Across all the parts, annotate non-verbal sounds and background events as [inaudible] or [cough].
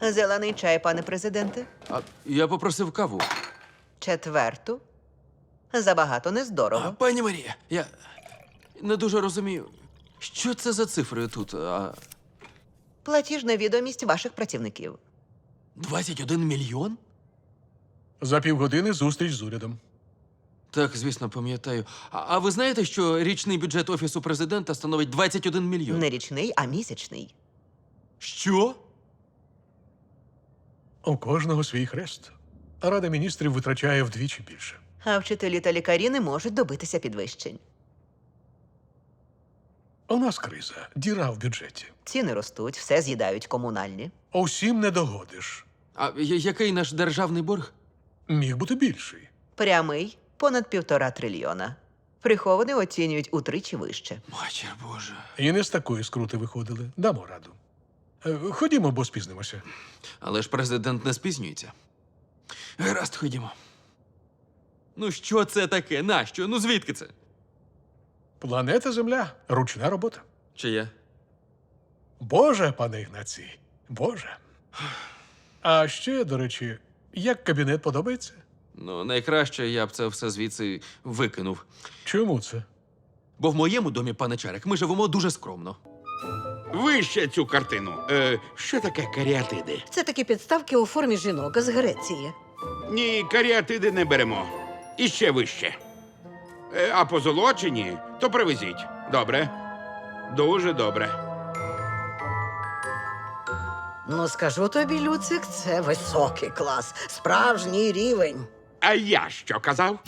Зелений чай, пане президенте. А я попросив каву. Четверту. Забагато А, пані Марія, я не дуже розумію, що це за цифри тут? А, Платіжна відомість ваших працівників. 21 мільйон? За півгодини зустріч з урядом. Так, звісно, пам'ятаю. А, а ви знаєте, що річний бюджет офісу президента становить 21 мільйон? Не річний, а місячний. Що? У кожного свій хрест. А Рада міністрів витрачає вдвічі більше. А вчителі та лікарі не можуть добитися підвищень. У нас криза, діра в бюджеті. Ціни ростуть, все з'їдають комунальні. Усім не догодиш. А я- який наш державний борг? Міг бути більший. Прямий понад півтора трильйона. Прихований оцінюють утричі вище. Матір Боже. І не з такої скрути виходили. Дамо раду. Е, Ходімо, бо спізнимося. Але ж президент не спізнюється. Гаразд, ходімо. Ну, що це таке? Нащо? Ну звідки це? Планета Земля ручна робота. Чи я? Боже, пане Ігнацій, Боже. А ще, до речі, як кабінет подобається? Ну, найкраще я б це все звідси викинув. Чому це? Бо в моєму домі, пане Чарик, ми живемо дуже скромно. Вище цю картину. Е, що таке каріатиди? Це такі підставки у формі жінок з Греції. Ні, каріатиди не беремо. І ще вище. Е, а позолочені, то привезіть. Добре. Дуже добре. Ну, скажу тобі, Люцик, це високий клас, справжній рівень. А я що казав?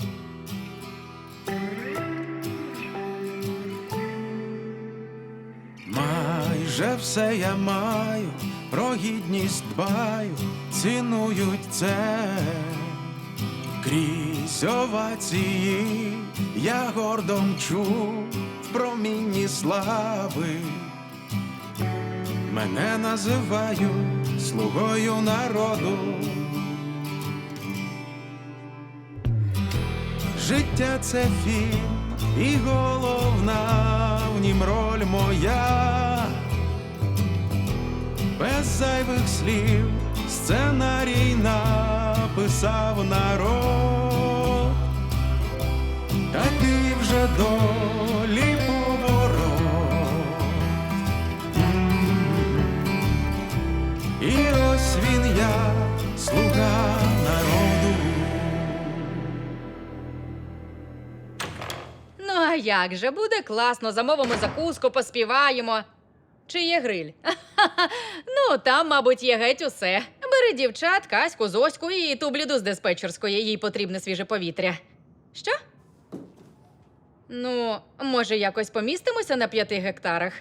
Майже все я маю, про гідність дбаю, цінують це. Крізь овації я гордо мчу в промінні слави. Мене називають слугою народу. Життя це фільм, і головна в нім роль моя. Без зайвих слів сценарій написав народ. Такий вже долі поворот. І ось він я, слуга народу. Ну, а як же, буде класно, замовимо закуску, поспіваємо. Чи є гриль? [laughs] ну, там, мабуть, є геть усе. Бери дівчат, Каську, Зоську і ту бліду з диспетчерської, їй потрібне свіже повітря. Що? Ну, може, якось помістимося на п'яти гектарах?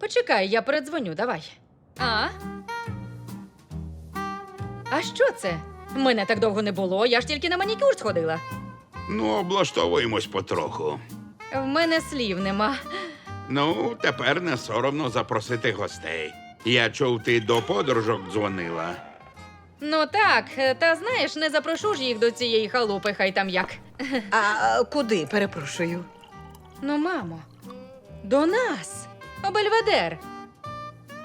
Почекай, я передзвоню, давай. А? А що це? Мене так довго не було, я ж тільки на манікюр сходила. Ну, облаштовуємось потроху. В мене слів нема. Ну, тепер не соромно запросити гостей. Я чув, ти до подружок дзвонила. Ну так, е, та знаєш, не запрошу ж їх до цієї халупи, хай там як. А куди, перепрошую? Ну, мамо, до нас, у Бельведер.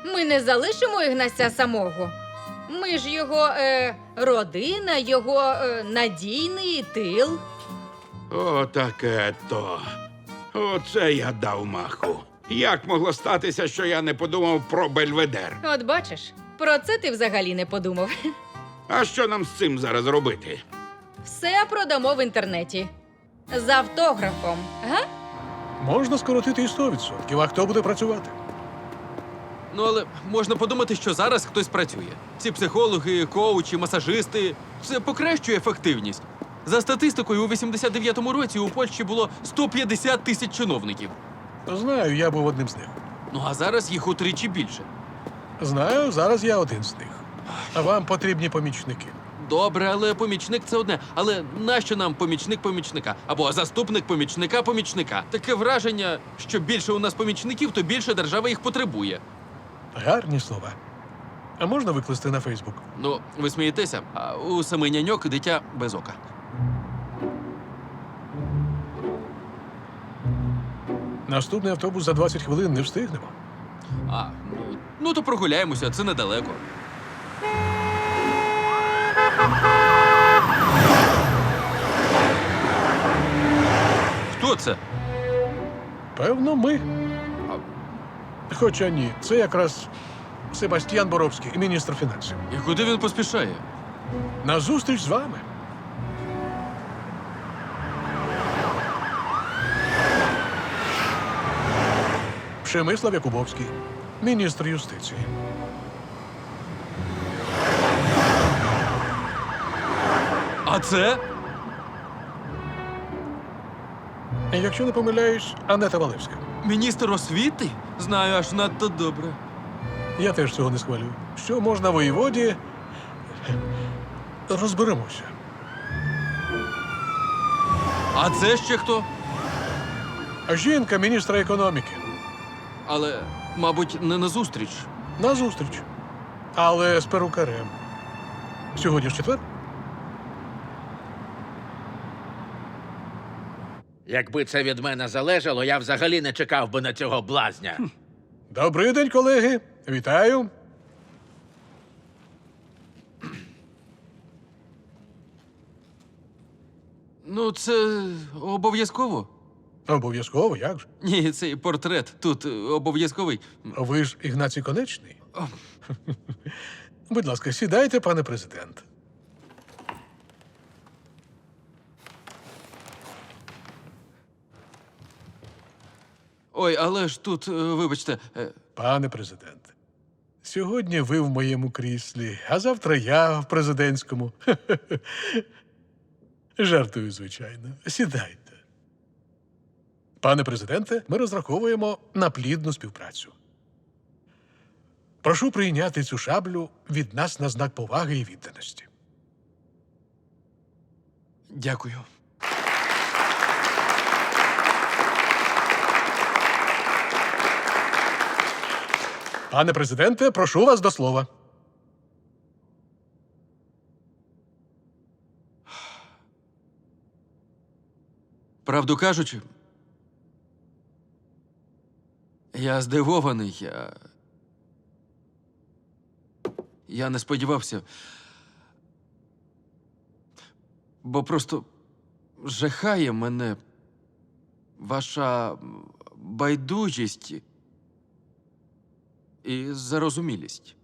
Ми не залишимо Ігнася самого. Ми ж його е, родина, його е, надійний тил. О, таке то. Оце я дав маху. Як могло статися, що я не подумав про Бельведер? От бачиш, про це ти взагалі не подумав. А що нам з цим зараз робити? Все продамо в інтернеті. З автографом, га? Можна скоротити і 100%, а хто буде працювати? Ну, але можна подумати, що зараз хтось працює. Ці психологи, коучі, масажисти це покращує ефективність. За статистикою, у 89-му році у Польщі було 150 тисяч чиновників. Знаю, я був одним з них. Ну а зараз їх утричі більше. Знаю, зараз я один з них. А вам потрібні помічники. Добре, але помічник це одне. Але нащо нам помічник помічника? Або заступник помічника помічника? Таке враження, що більше у нас помічників, то більше держава їх потребує. Гарні слова. А можна викласти на Фейсбук? Ну, ви смієтеся, а у семи няньок дитя без ока. Наступний автобус за 20 хвилин не встигнемо. А, ну, ну то прогуляємося, це недалеко. Хто це? Певно, ми. Хоча ні, це якраз Себастьян Боровський, міністр фінансів. І куди він поспішає? На зустріч з вами. Przemислав Якубовський, міністр юстиції. А це? Якщо не помиляюсь, Анета Валевська. Міністр освіти? Знаю аж надто добре. Я теж цього не схвалюю. Що можна воєводі? Розберемося. А це ще хто? Жінка міністра економіки. Але, мабуть, не на зустріч. На зустріч. Але з перукарем. Сьогодні ж четвер? Якби це від мене залежало, я взагалі не чекав би на цього блазня. Добрий день, колеги. Вітаю. Ну, це обов'язково. Обов'язково, як же? Ні, цей портрет тут е, обов'язковий. Ви ж Ігнацій Конечний? [laughs] Будь ласка, сідайте, пане президент. Ой, але ж тут, е, вибачте, е, Пане президент. Сьогодні ви в моєму кріслі, а завтра я в президентському. [laughs] Жартую, звичайно. Сідайте. Пане президенте, ми розраховуємо на плідну співпрацю. Прошу прийняти цю шаблю від нас на знак поваги і відданості. дякую. Пане президенте, прошу вас до слова. Правду кажучи, я здивований, я. Я не сподівався. Бо просто жахає мене ваша байдужість і зарозумілість.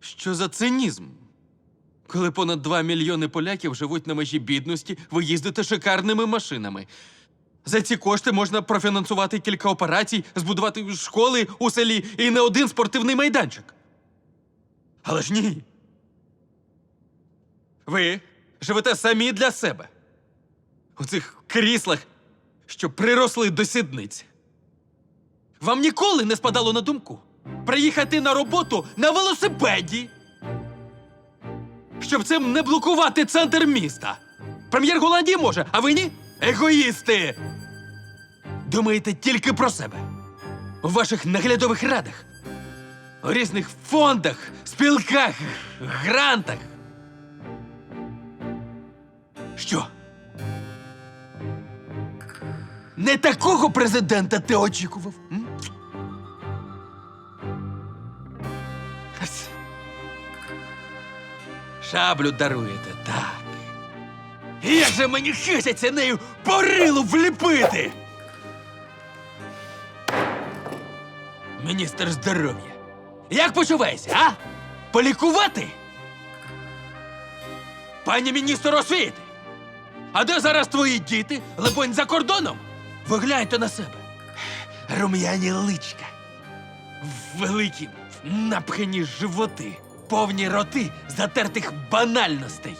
Що за цинізм? Коли понад 2 мільйони поляків живуть на межі бідності, ви їздите шикарними машинами. За ці кошти можна профінансувати кілька операцій, збудувати школи у селі і не один спортивний майданчик. Але ж ні. Ви живете самі для себе. У цих кріслах, що приросли до сідниць. Вам ніколи не спадало на думку приїхати на роботу на велосипеді щоб цим не блокувати центр міста. Прем'єр Голландії може, а ви ні? Егоїсти! Думаєте тільки про себе. У ваших наглядових радах, у різних фондах, спілках, грантах. Що? Не такого президента ти очікував? М? Шаблю даруєте, так. Як же мені хисяться нею по рилу вліпити? Міністр здоров'я. Як почуваєшся, а? Полікувати? Пані міністр освіти. А де зараз твої діти? Либонь за кордоном? Ви гляньте на себе. Рум'яні личка. Великі напхані животи, повні роти затертих банальностей,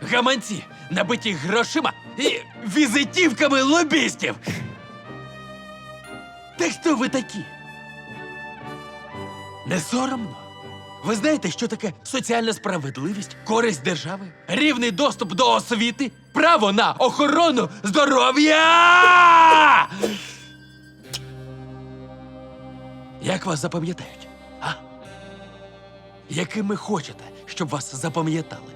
гаманці, набиті грошима і візитівками лобістів. Та хто ви такі? Не соромно? Ви знаєте, що таке соціальна справедливість, користь держави, рівний доступ до освіти, право на охорону здоров'я? Як вас запам'ятають? А? Якими хочете, щоб вас запам'ятали?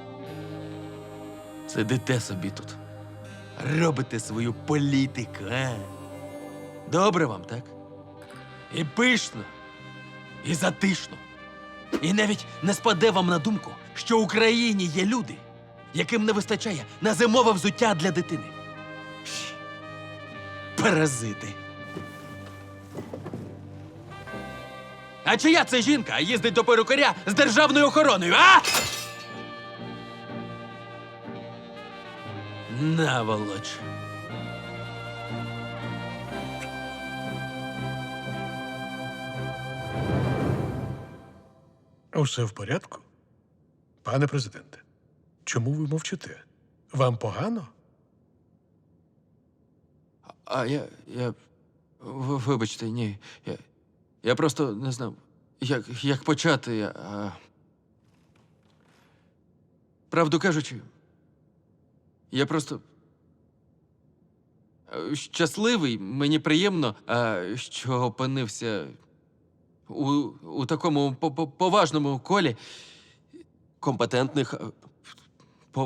Сидите собі тут. Робите свою політику, а? Добре вам, так? І пишно, і затишно. І навіть не спаде вам на думку, що в Україні є люди, яким не вистачає на зимове взуття для дитини. Паразити. А чия це жінка їздить до перукаря з державною охороною, а? Наволоч. Усе в порядку? Пане президенте, чому ви мовчите? Вам погано? А я. я. Вибачте, ні. Я, я просто не знав, як, як почати. А... Правду кажучи, я просто. е, Щасливий, мені приємно, а, що опинився у, у такому по- по- поважному колі компетентних е,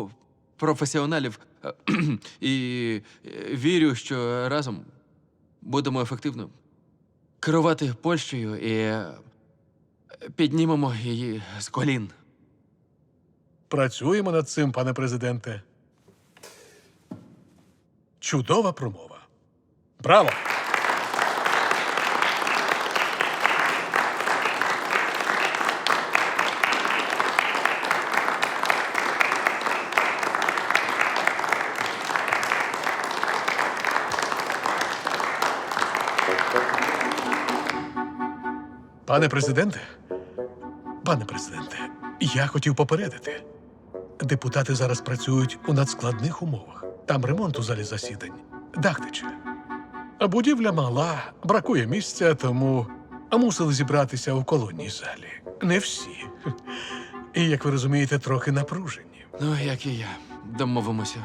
професіоналів. І е, вірю, що разом будемо ефективно керувати Польщею і е, піднімемо її з колін. Працюємо над цим, пане президенте. Чудова промова. Браво! Пане президенте, пане президенте, я хотів попередити. Депутати зараз працюють у надскладних умовах. Там ремонт у залі засідань. Дах тече. А будівля мала, бракує місця, тому мусили зібратися у колонній залі. Не всі. І, як ви розумієте, трохи напружені. Ну, як і я. Домовимося.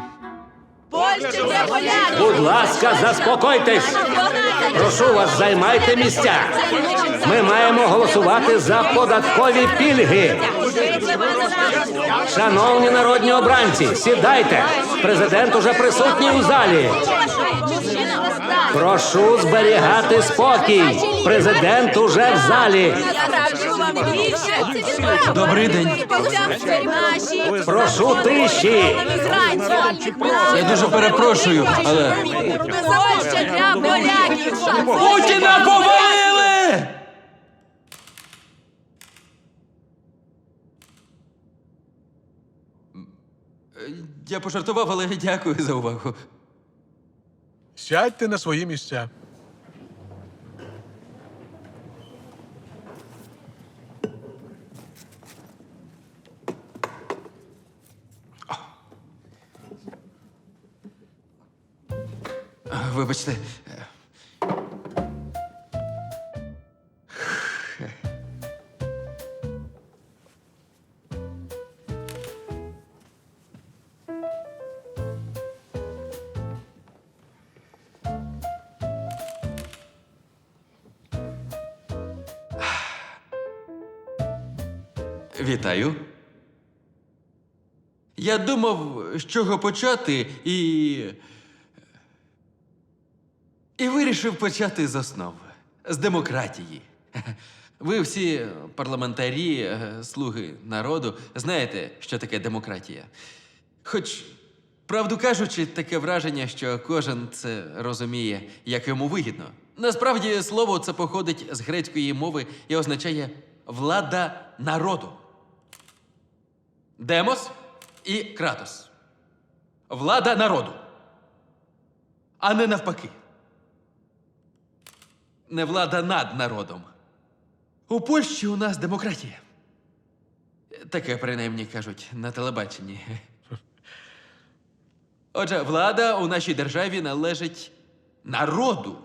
Будь ласка, заспокойтесь. Прошу вас, займайте місця. Ми маємо голосувати за податкові пільги. Шановні народні обранці, сідайте. Президент уже присутній у залі. Прошу зберігати спокій. Президент уже в залі. Добрий день. Прошу тиші. Я дуже перепрошую, але. Путіна повалили! Я пожартував, але дякую за увагу. Сядьте на свої місця. Вибачте. Я думав, з чого почати, і. І вирішив почати з основ з демократії. [laughs] Ви всі парламентарі, е, слуги народу, знаєте, що таке демократія. Хоч, правду кажучи, таке враження, що кожен це розуміє, як йому вигідно. Насправді, слово це походить з грецької мови і означає влада народу. Демос і кратос. Влада народу. А не навпаки. Не влада над народом. У Польщі у нас демократія. Таке принаймні кажуть на телебаченні. [laughs] Отже, влада у нашій державі належить народу.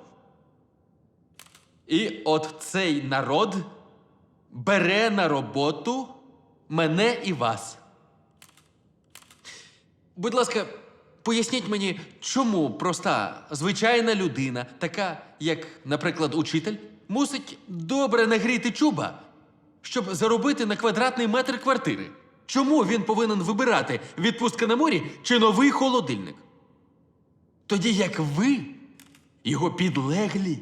І от цей народ бере на роботу мене і вас. Будь ласка, поясніть мені, чому проста звичайна людина, така як, наприклад, учитель, мусить добре нагріти чуба, щоб заробити на квадратний метр квартири. Чому він повинен вибирати відпустка на морі чи новий холодильник? Тоді як ви, його підлеглі,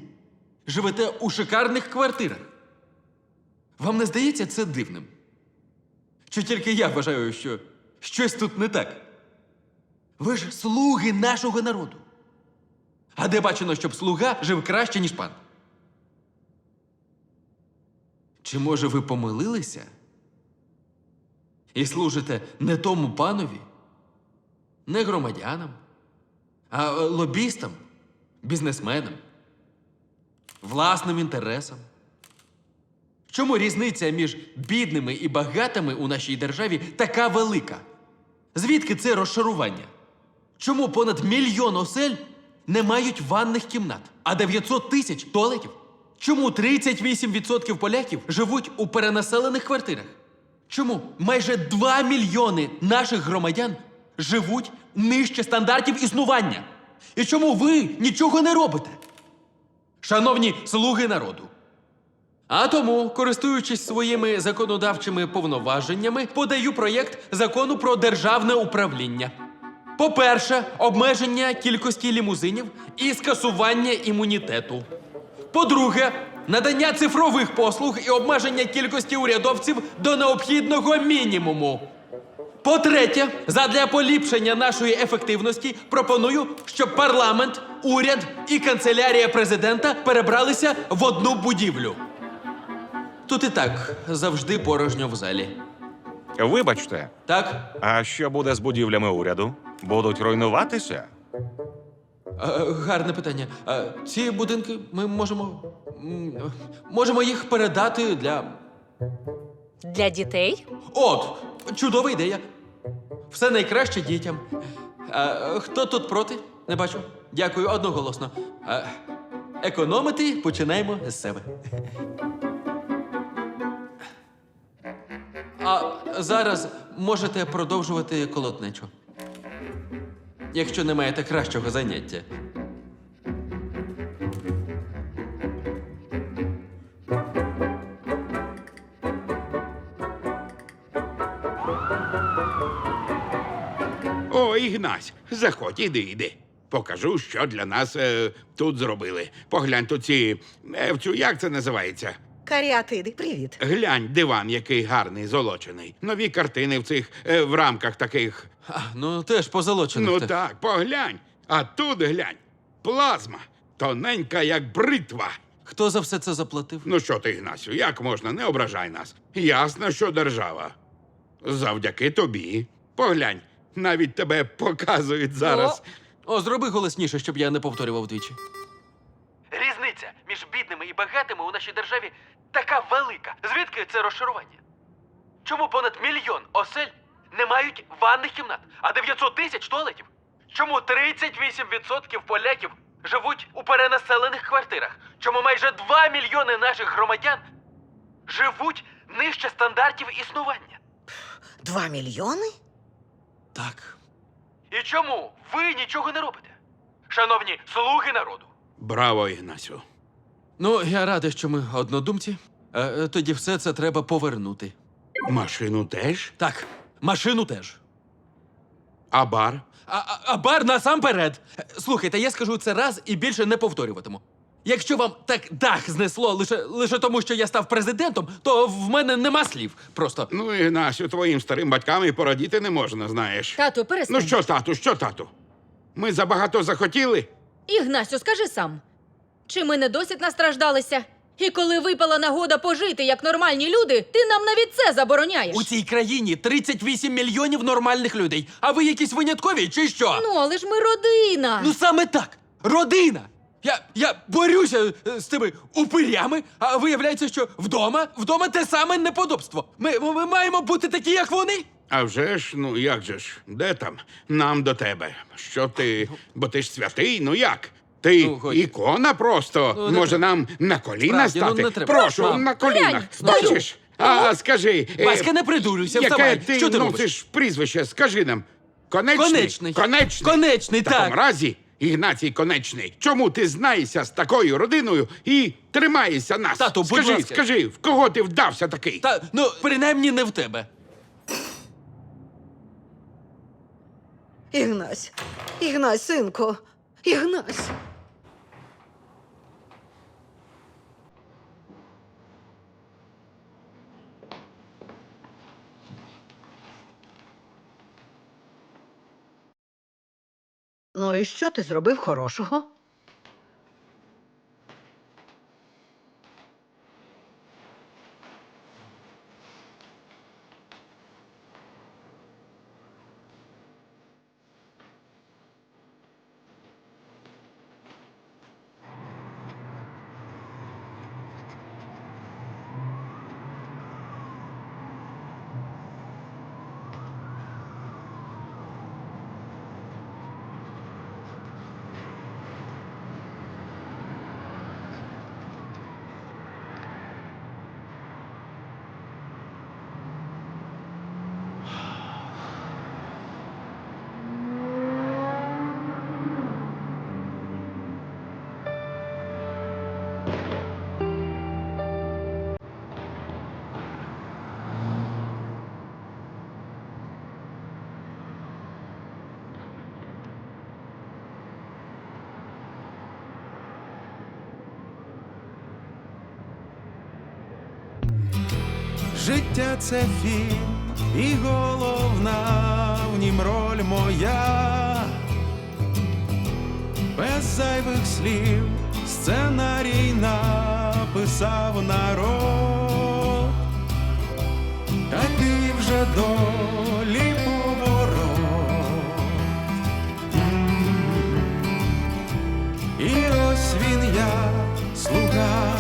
живете у шикарних квартирах. Вам не здається це дивним? Чи тільки я вважаю, що щось тут не так? Ви ж слуги нашого народу. А де бачено, щоб слуга жив краще, ніж пан? Чи може ви помилилися? І служите не тому панові, не громадянам, а е, лобістам, бізнесменам, власним інтересам? Чому різниця між бідними і багатими у нашій державі така велика? Звідки це розшарування? Чому понад мільйон осель не мають ванних кімнат, а 900 тисяч туалетів? Чому 38% поляків живуть у перенаселених квартирах? Чому майже 2 мільйони наших громадян живуть нижче стандартів існування? І чому ви нічого не робите? Шановні слуги народу, а тому, користуючись своїми законодавчими повноваженнями, подаю проєкт закону про державне управління. По-перше, обмеження кількості лімузинів і скасування імунітету. По-друге, надання цифрових послуг і обмеження кількості урядовців до необхідного мінімуму. По-третє, задля поліпшення нашої ефективності пропоную, щоб парламент, уряд і канцелярія президента перебралися в одну будівлю. Тут і так завжди порожньо в залі. Вибачте, Так? а що буде з будівлями уряду? Будуть руйнуватися? Е, Гарне питання. Е, Ці будинки ми можемо. м, Можемо їх передати для. Для дітей? От! Чудова ідея. Все найкраще дітям. Е, Хто тут проти? Не бачу. Дякую, одноголосно. Е, Економити починаємо з себе. А зараз можете продовжувати колотнечу. Якщо не маєте кращого заняття. О, Ігнась, заходь, іди, іди. Покажу, що для нас е, тут зробили. Поглянь тут ці. Е, в цю, як це називається? Каріатиди, привіт. Глянь, диван, який гарний, золочений. Нові картини в цих е, в рамках таких. А, ну теж позолочених. Ну так, поглянь. А тут глянь. Плазма. Тоненька, як бритва. Хто за все це заплатив? Ну що ти, Ігнасю, як можна? Не ображай нас. Ясно, що держава. Завдяки тобі. Поглянь, навіть тебе показують зараз. О, зроби голосніше, щоб я не повторював двічі. Різниця між бідними і багатими у нашій державі така велика. Звідки це розшарування? Чому понад мільйон осель не мають ванних кімнат, а 900 тисяч туалетів? Чому 38% поляків живуть у перенаселених квартирах? Чому майже 2 мільйони наших громадян живуть нижче стандартів існування? Два мільйони? Так. І чому ви нічого не робите? Шановні слуги народу. Браво, Ігнасю. Ну, я радий, що ми однодумці. Е, е, тоді все це треба повернути. Машину теж? Так, машину теж. А бар? А, а, а бар насамперед. Е, Слухайте, я скажу це раз і більше не повторюватиму. Якщо вам так дах знесло лише, лише тому, що я став президентом, то в мене нема слів. Просто Ну, Ігнасю, твоїм старим батькам і порадіти не можна, знаєш. Тату, перестань. Ну що, тату, що, тату? Ми забагато захотіли? Ігнасю, скажи сам. Чи ми не досить настраждалися? І коли випала нагода пожити як нормальні люди, ти нам навіть це забороняєш. у цій країні 38 мільйонів нормальних людей. А ви якісь виняткові чи що? Ну, але ж ми родина. Ну саме так! Родина! Я, я борюся е, з тими упирями, а виявляється, що вдома, вдома те саме неподобство. Ми, ми маємо бути такі, як вони. А вже ж, ну як же ж, де там? Нам до тебе. Що ти? Бо ти ж святий, ну як? Ти Ну, ікона просто. Ну, не Може, нам на коліна Справді, ну, стати? не треба. Прошу, Мам. на колінах. Глянь, Бачиш? А скажи. е, Васька, не придурюйся, яке вставай. ти, Що ти ну, робиш? ти ж прізвище, скажи нам. Конечний? Конечний. Конечний. Конечний, В такому так. разі, Ігнатій Конечний, чому ти знаєшся з такою родиною і тримаєшся нас? Тату, будь скажи, ласка. скажи, в кого ти вдався такий? Та ну, принаймні не в тебе. Ігнась, Ігнась, синку, Ігнась. І що ти зробив хорошого? Життя це фільм, і головна в нім роль моя. Без зайвих слів сценарій написав народ. Такий вже долі поворот. І ось він я, слуга.